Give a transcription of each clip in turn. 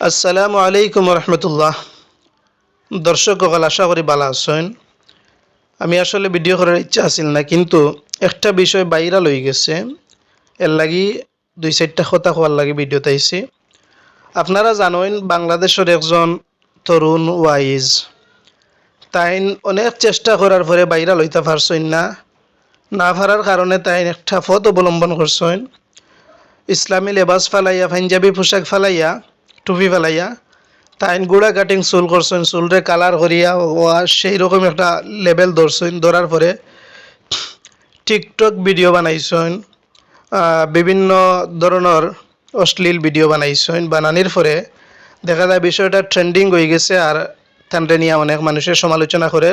আসসালামু আলাইকুম রহমতুল্লাহ দর্শক সকল, আশা করি ভালো আছেন। আমি আসলে ভিডিও করার ইচ্ছা আছিল না, কিন্তু একটা বিষয় বাইরা লই গেছে। এর লাগি দুই চারটা কথা হওয়ার লাগি ভিডিওতে আইছি। আপনারা জানেন, বাংলাদেশের একজন তরুণ ওয়াইজ। তাইন অনেক চেষ্টা করার পরে বাইরা লইতে পারছেন না। না পারার কারণে তাইন একটা পথ অবলম্বন করছেন। ইসলামী লেবাস ফালাইয়া, পাঞ্জাবি পোশাক ফালাইয়া টুপি ফেলাইয়া, তাইন গুড়া কাটিং চুল করছেন, চুলরে কালার করিয়া সেই রকম একটা লেভেল ধরছেন, ধরার পরে টিকটক ভিডিও বানাইছেন বিভিন্ন ধরনের অশ্লীল ভিডিও বানাইছেন, বানানির পরে দেখা যায় বিষয়টা ট্রেন্ডিং হয়ে গেছে আর তানরে নিয়ে অনেক মানুষের সমালোচনা করে।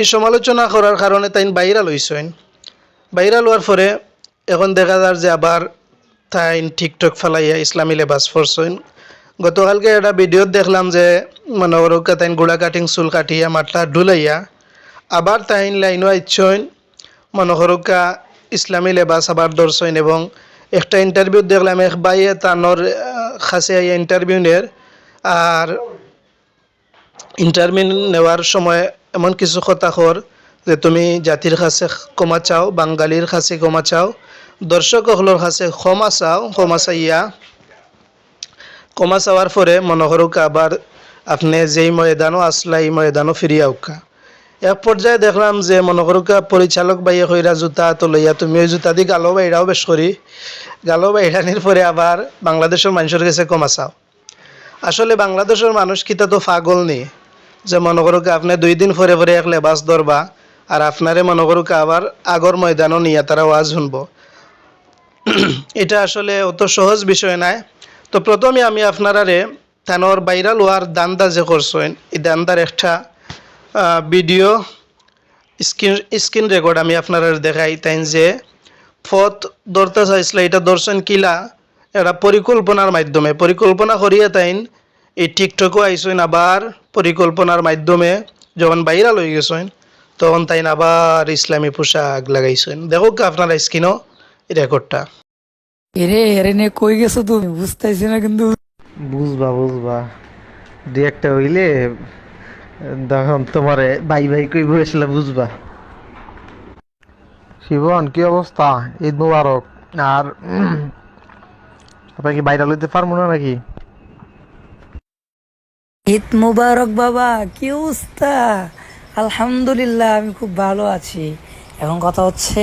এই সমালোচনা করার কারণে তাইন বাইরা লইছেন বাইরা লওয়ার পরে এখন দেখা যায় যে আবার তাইন টিকটক ফেলাইয়া ইসলামী লেবাস পরছেন গতকালকে একটা ভিডিও দেখলাম যে মানে ওরকা তাইন গোড়া কাটিং চুল কাটিয়া মাটলা ডুলাইয়া আবার তাইন লাইনও আইসছেন মনে করুকা ইসলামী লেবাস আবার ধরছেন এবং একটা ইন্টারভিউ দেখলাম এক বাইয়ে তানোর খাসে ইন্টারভিউ নের আর ইন্টারভিউ নেওয়ার সময় এমন কিছু কথা যে তুমি জাতির কাছে ক্ষমা চাও, বাঙালির কাছে ক্ষমা চাও দর্শকসকলের কাছে ক্ষমা চাও, ক্ষমা চাইয়া ক্ষমা চাওয়ার পরে মনে করুক আবার আপনি যেই ময়দানও আসলা, এই ময়দানও ফিরিয়া উকা এক পর্যায়ে দেখলাম যে মনে করুক পরিচালক বাইয়ে কইরা জুতা তো লইয়া তুমি ওই জুতা দি গালো বাইরাও বেশ করি। গালো বাইরানির পরে আবার বাংলাদেশের মানুষের কাছে ক্ষমা চাও। আসলে বাংলাদেশের মানুষ কিতা তো পাগল নেই যে মনে করুক আপনি দুই দিন পরে পরে এক লেবাস ধরবা, আর আপনারে মনে করুক আবার আগর ময়দানও নিয়ে তারা ওয়াজ শুনব। এটা আসলে অত সহজ বিষয় নাই। তো প্রথমে আমি আপনারারে থানোর বাইরাল হওয়ার দান্দা যে করছেন, এই দান্দার একটা ভিডিও, স্ক্রিন স্ক্রিন রেকর্ড আমি আপনারা দেখাই। তাই যে পথ ধরতে চাইছিল, এটা দর্শন কিলা, এটা পরিকল্পনার মাধ্যমে। পরিকল্পনা করিয়া তাইন এই টিকটকও আইসেন আবার পরিকল্পনার মাধ্যমে যখন বাইরা লই গেছেন, তখন তাইন আবার ইসলামী পোশাক লাগাইছেন। দেখুক আপনারা স্ক্রিনও রেকর্ডটা। এরে এরে নে কই গেছো তুমি? বুঝতেছি না কিন্তু। বুঝবা বুঝবা। দুই একটা হইলে তখন তোমারে বাই বাই কই বসলে বুঝবা। শিবন কি অবস্থা? ঈদ মুবারক। আর আপনার কি বাইরে লইতে পারব না নাকি? ঈদ মুবারক বাবা কি অবস্থা? আলহামদুলিল্লাহ আমি খুব ভালো আছি। এখন কথা হচ্ছে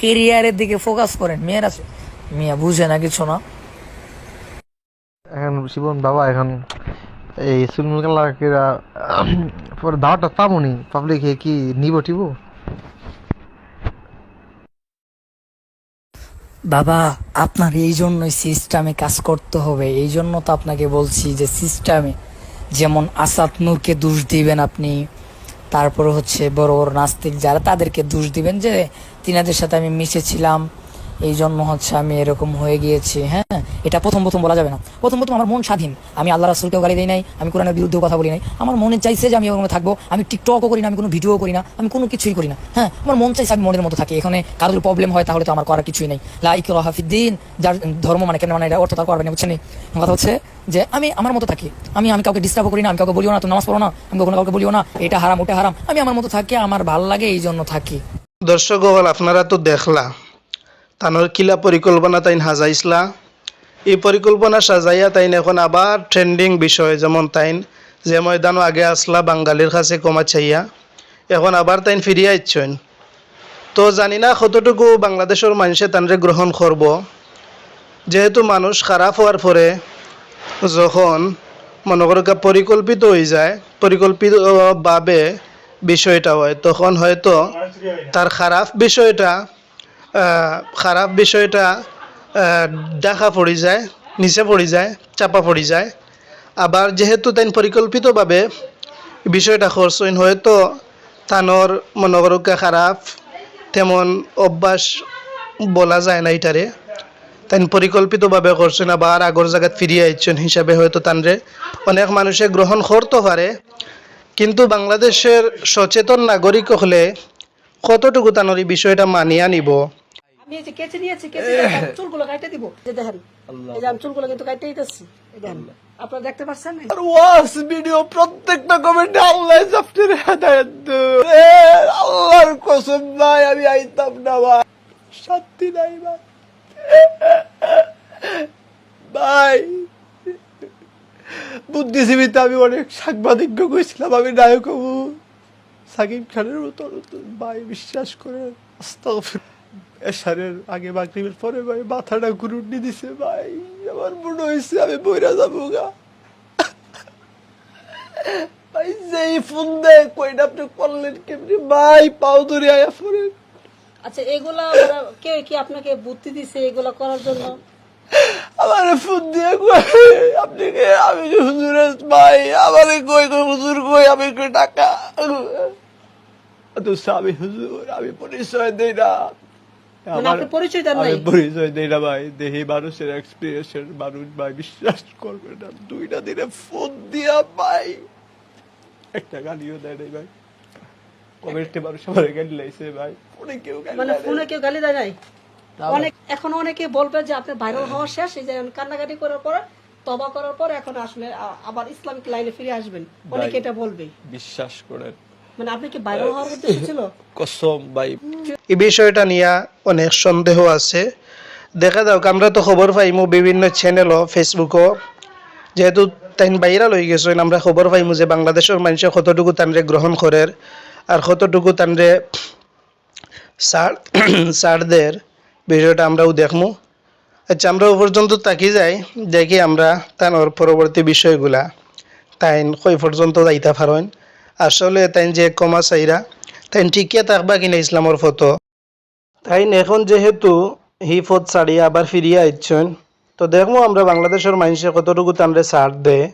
কেরিয়ারের দিকে ফোকাস করেন। মেয়েরা মিয়া বুঝে না কিছু না। এখন শিবন বাবা এখন এই চুলমুল কালার কিরা পরে দাওয়াটা পাবনি পাবলিক কি নিব টিব? বাবা আপনার এই জন্যই সিস্টেমে কাজ করতে হবে। এই জন্য তো আপনাকে বলছি যে সিস্টেমে যেমন আসাদ নূরকে দোষ দিবেন আপনি তারপরে হচ্ছে বড় বড় নাস্তিক যারা তাদেরকে দোষ দিবেন যে তিনাদের সাথে আমি মিশেছিলাম, এই জন্য হচ্ছে আমি এরকম হয়ে গিয়েছি হ্যাঁ? এটা প্রথম প্রথম বলা যাবে না। প্রথম প্রথম আমার মন স্বাধীন। আমি আল্লাহ রাসুলকেও গালি দিই নাই, আমি কোরআনের বিরুদ্ধেও কথা বলি নাই। আমার মনে চাইছে যে আমি ওখানে থাকব, আমি টিকটকও করি না, আমি কোনো ভিডিও করি না, আমি কোনো কিছুই করি না হ্যাঁ? আমার মন চাইছে আমি মনের মতো থাকি। এখানে কারোর প্রবলেম হয় তাহলে তো আমার করার কিছুই নেই। লাইক রহাফিদ্দিন যার ধর্ম মানে কেন মানে এটা অর্থ তার করবে না, বুঝছেন কথা হচ্ছে যে আমি আমার মতো থাকি। আমি আমি কাউকে ডিস্টার্ব করি না, আমি কাউকে বলিও না তো নামাজ পড়ো না আমি কখনো কাউকে বলিও না, এটা হারাম, ওটা হারাম। আমি আমার মতো থাকি, আমার ভালো লাগে, এই জন্য থাকি। দর্শক আপনারা তো দেখলা, তানোর কিলা পরিকল্পনা তাইন হাজাইছলা এই পরিকল্পনা সাজাইয়া তাইন এখন আবার ট্রেন্ডিং বিষয়, যেমন তাইন যে ময়দানও আগে আসলা, বাঙালির কাছে কমা চাইয়া। এখন আবার তাইন ফিরিয়া ইচ্ছেন তো জানি না কতটুকু বাংলাদেশের মানুষে তানরে গ্রহণ করব। যেহেতু মানুষ খারাপ হওয়ার পরে যখন মনে করো পরিকল্পিত হয়ে যায় পরিকল্পিতভাবে বিষয়টা হয়, তখন হয়তো তার খারাপ বিষয়টা খারাপ বিষয়টা ডাকা পড়ে যায়, নিচে পড়ে যায়, চাপা পড়ে যায়। আবার যেহেতু তাই পরিকল্পিতভাবে বিষয়টা করছেন হয়তো তানোর মনে খারাপ তেমন অভ্যাস বলা যায় না এটারে তাই পরিকল্পিতভাবে করছেন আবার আগর জায়গাত ফিরিয়ে আইছেন হিসাবে হয়তো তানরে। অনেক মানুষে গ্রহণ করতে পারে কিন্তু বাংলাদেশের সচেতন নাগরিক হলে কতটুকু তানোর এই বিষয়টা মানিয়া নিব আমি এই যে কেচে নিয়েছি কেচে চুলগুলো কাটে দিব। যে দেখেন এই যে আমি চুলগুলো কিন্তু কাটতে দিতেছি। দেখেন আপনারা দেখতে পাচ্ছেন? আর ওয়াস ভিডিও প্রত্যেকটা কমেন্টে আল্লাহ আপনার হেদায়ত আল্লাহর কসম নাই আমি আইতাম না ভাই। শান্তি নাই ভাই। ভাই, বুদ্ধিজীবীতে আমি অনেক সাংবাদিক গেছিলাম, আমি নায়ক হব। সাকিব খানের মতো ভাই, বিশ্বাস করে। এশারের আগে মাগরিবের পরে ভাই, মাথাটা ঘুরুন্ডি দিছে, ভাই। আমার মনে হয়েছে আমি বইরা যাব গা। ভাই, যেই ফোন দেয় কইটা আপনি করলেন কেমনি? ভাই, পাও ধরে আয়া পরে আচ্ছা এগুলা কে কি আপনাকে বুদ্ধি দিছে এগুলা করার জন্য? আমার ফোন দিয়ে কই? আপনি কে? আমি ভাই আমারে কই কই হুজুর কই? আমি কই টাকা? তো আমি হুজুর আমি পরিচয় দেই না। মানে আপনি পরিচয় দেন নাই? পরিচয় দেই না ভাই। দেহি মানুষের এক্সপিরিয়েন্সের মানুষ ভাই বিশ্বাস করবে না। দুইটা দিনে ফোন দিয়া ভাই। একটা গালিও দেয় নাই ভাই। কমেন্টে মানুষ আমার গালি লাইছে ভাই। ফোনে কেউ গালি মানে ফোনে কেউ গালি দেয় নাই? অনেক এখন অনেকে বলবে যে আপনি ভাইরাল হওয়া শেষ এই যে কান্নাকাটি করার পর তবা করার পর এখন আসলে আবার ইসলামিক লাইনে ফিরে আসবেন। অনেকে এটা বলবে। বিশ্বাস করেন। মানে আপনি কি ভাইরাল হওয়ার উদ্দেশ্য ছিল? কসম ভাই। এই বিষয়টা নিয়ে অনেক সন্দেহ আছে। দেখা যাক আমরা তো খবর পাইমু বিভিন্ন চ্যানেলও ফেসবুকও যেহেতু তাই বাইরা লই গেছেন আমরা খবর পাইমু যে বাংলাদেশের মানুষে কতটুকু তানরে গ্রহণ করে আর কতটুকু তানরে সার সারদের বিষয়টা আমরাও দেখমু। আচ্ছা আমরা পর্যন্ত তাকি যাই, দেখি আমরা তানোর পরবর্তী বিষয়গুলা। তাইন কই পর্যন্ত যাইতে পারেন আসলে তাইন যে কমা চাইরা তাইন ঠিকিয়া থাকবা কিনা ইসলামর ফটো। তাইন এখন যেহেতু হি ফত ছাড়িয়ে আবার ফিরিয়ে আইছেন তো দেখব আমরা বাংলাদেশের মানুষে কতটুকু তানরে ছাড় দেয়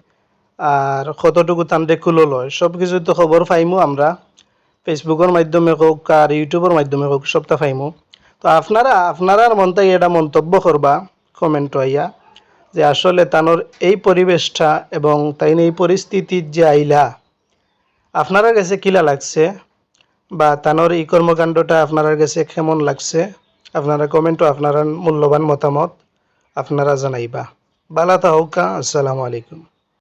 আর কতটুকু তানরে কুলো লয়। সব কিছু তো খবর পাইমু আমরা। ফেসবুকের মাধ্যমে হোক আর ইউটিউবের মাধ্যমে হোক সবটা পাইমু তো আপনারা আপনারার মনতে এটা মন্তব্য করবা কমেন্ট আইয়া, যে আসলে তানোর এই পরিবেশটা এবং তাইন এই পরিস্থিতির যে আইলা আপনার কাছে কিলা লাগছে? বা তানোর এই কর্মকাণ্ডটা আপনার কাছে কেমন লাগছে? আপনারা কমেন্টও আপনার মূল্যবান মতামত আপনারা জানাইবা। বালা তাহকা আসসালামু আলাইকুম।